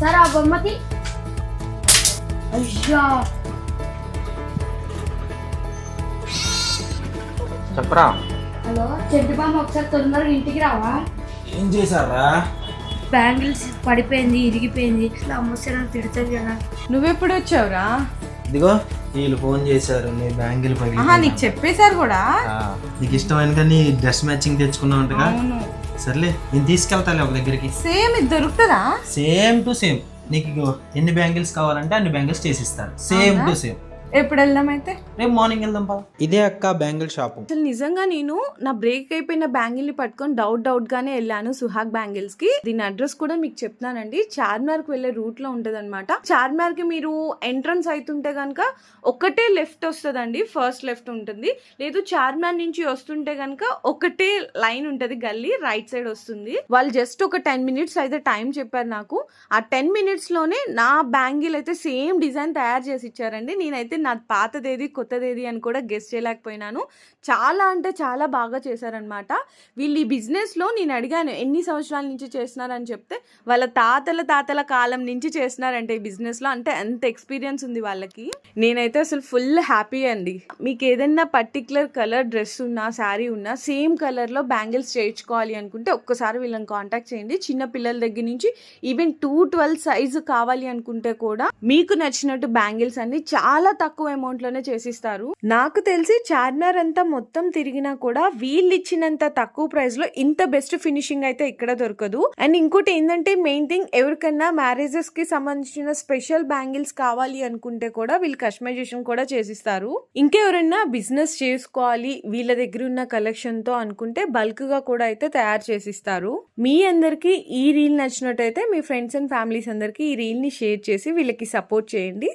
ఒకసారి ఆ బొమ్మతి అయ్యా చెప్పరా హలో చెడ్డి బామ్మ ఒకసారి తొందరగా ఇంటికి రావా ఏం చేశారా బ్యాంగిల్స్ పడిపోయింది ఇరిగిపోయింది ఇట్లా అమ్మొస్తే నాకు తిడుతుంది కదా నువ్వెప్పుడు వచ్చావురా? ఇదిగో వీళ్ళు ఫోన్ చేశారు నీ బ్యాంగిల్ పగిలి నీకు చెప్పేశారు కూడా? నీకు ఇష్టమైన కానీ డ్రెస్ మ్యాచింగ్ తెచ్చుకున్నావు అంటగా? అవును. సర్లే నేను తీసుకెళ్తాలే ఒక దగ్గరికి. సేమ్ ఇది దొరుకుతుందా? Same to same. నీకు ఎన్ని బ్యాంగిల్స్ కావాలంటే అన్ని బ్యాంగిల్స్ చేసిస్తాను. Same to same. ఎప్పుడు వెళ్దాం అయితే రేపు మార్నింగ్ వెళ్దాం పా. ఇదే అక్క బ్యాంగిల్ షాపు. అసలు నిజంగా నేను నా బ్రేక్ అయిపోయిన బ్యాంగిల్ని పట్టుకొని డౌట్ డౌట్ గానే వెళ్ళాను సుహాగ్ బ్యాంగిల్స్కి దీని అడ్రస్ కూడా మీకు చెప్తున్నానండి. చార్మినార్కి వెళ్ళే రూట్లో ఉంటది అనమాట చార్మినార్కి మీరు ఎంట్రన్స్ అవుతుంటే కనుక ఒకటే లెఫ్ట్ వస్తుందండి ఫస్ట్ లెఫ్ట్ ఉంటుంది. లేదు చార్మినార్ నుంచి వస్తుంటే కనుక ఒకటే లైన్ ఉంటది గల్లీ రైట్ సైడ్ వస్తుంది. వాళ్ళు జస్ట్ ఒక టెన్ మినిట్స్ అయితే టైం చెప్పారు నాకు. ఆ టెన్ మినిట్స్లోనే నా బ్యాంగిల్ అయితే సేమ్ డిజైన్ తయారు చేసి ఇచ్చారండి. నేనైతే నా పాతదేది కొత్తదేది అని కూడా గెస్ట్ చేయలేకపోయినాను. చాలా అంటే చాలా బాగా చేశారనమాట వీళ్ళు ఈ బిజినెస్లో నేను అడిగాను ఎన్ని సంవత్సరాల నుంచి చేస్తున్నారని చెప్తే వాళ్ళ తాతల తాతల కాలం నుంచి చేస్తున్నారంటే ఈ బిజినెస్లో. అంటే ఎంత ఎక్స్పీరియన్స్ ఉంది వాళ్ళకి. నేనైతే అసలు ఫుల్ హ్యాపీ అండి. మీకు ఏదైనా పర్టికులర్ కలర్ డ్రెస్ ఉన్నా శారీ ఉన్నా సేమ్ కలర్లో బ్యాంగిల్స్ చేయించుకోవాలి అనుకుంటే ఒక్కసారి వీళ్ళని కాంటాక్ట్ చేయండి. చిన్న పిల్లల దగ్గర నుంచి ఈవెన్ టూ ట్వెల్వ్ సైజు కావాలి అనుకుంటే కూడా మీకు నచ్చినట్టు బ్యాంగిల్స్ అన్ని చాలా తక్కువ అమౌంట్లోనే చేసిస్తారు. నాకు తెలిసి చార్మినార్ అంతా మొత్తం తిరిగినా కూడా వీళ్ళు ఇచ్చినంత తక్కువ ప్రైస్లో ఇంత బెస్ట్ ఫినిషింగ్ అయితే ఇక్కడ దొరకదు. అండ్ ఇంకోటి ఏంటంటే మెయిన్ థింగ్ ఎవరికన్నా మ్యారేజెస్కి సంబంధించిన స్పెషల్ బ్యాంగిల్స్ కావాలి అనుకుంటే కూడా వీళ్ళు కస్టమైజేషన్ కూడా చేసిస్తారు. ఇంకెవరైనా బిజినెస్ చేసుకోవాలి వీళ్ళ దగ్గర ఉన్న కలెక్షన్తో అనుకుంటే బల్క్గా కూడా అయితే తయారు చేసిస్తారు. మీ అందరికి ఈ రీల్ నచ్చినట్టయితే మీ ఫ్రెండ్స్ అండ్ ఫ్యామిలీస్ అందరికి ఈ రీల్ని షేర్ చేసి వీళ్ళకి సపోర్ట్ చేయండి.